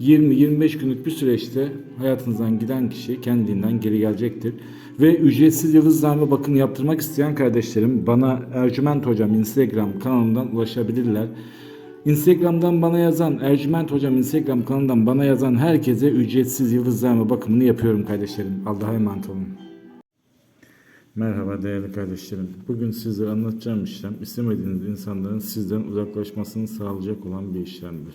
20-25 günlük bir süreçte hayatınızdan giden kişi kendiliğinden geri gelecektir. Ve ücretsiz yıldızlarma bakım yaptırmak isteyen kardeşlerim bana Ercüment Hocam Instagram kanalından ulaşabilirler. Instagram'dan bana yazan, Ercüment Hocam Instagram kanalından bana yazan herkese ücretsiz yıldızlarma bakımını yapıyorum kardeşlerim. Allah'a emanet olun. Merhaba değerli kardeşlerim. Bugün sizlere anlatacağım işlem istemediğiniz insanların sizden uzaklaşmasını sağlayacak olan bir işlemdir.